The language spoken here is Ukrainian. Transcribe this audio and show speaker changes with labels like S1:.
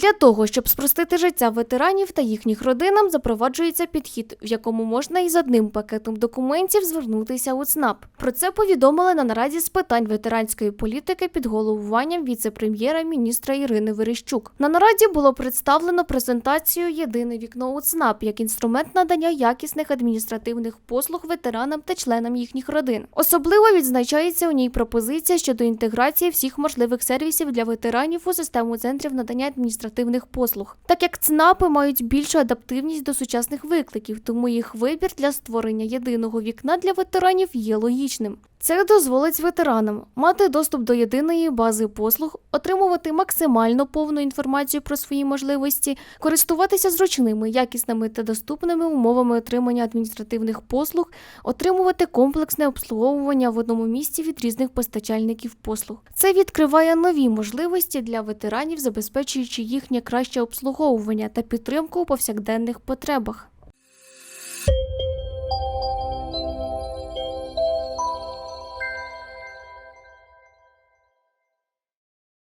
S1: Для того, щоб спростити життя ветеранів та їхніх родинам, запроваджується підхід, в якому можна із одним пакетом документів звернутися у ЦНАП. Про це повідомили на нараді з питань ветеранської політики під головуванням віце-прем'єра міністра Ірини Верещук. На нараді було представлено презентацію Єдине вікно у ЦНАП як інструмент надання якісних адміністративних послуг ветеранам та членам їхніх родин. Особливо відзначається у ній пропозиція щодо інтеграції всіх можливих сервісів для ветеранів у систему центрів надання адміністративних послуг, так як ЦНАПи мають більшу адаптивність до сучасних викликів, тому їх вибір для створення єдиного вікна для ветеранів є логічним. Це дозволить ветеранам мати доступ до єдиної бази послуг, отримувати максимально повну інформацію про свої можливості, користуватися зручними, якісними та доступними умовами отримання адміністративних послуг, отримувати комплексне обслуговування в одному місці від різних постачальників послуг. Це відкриває нові можливості для ветеранів, забезпечуючи їхнє краще обслуговування та підтримку у повсякденних потребах.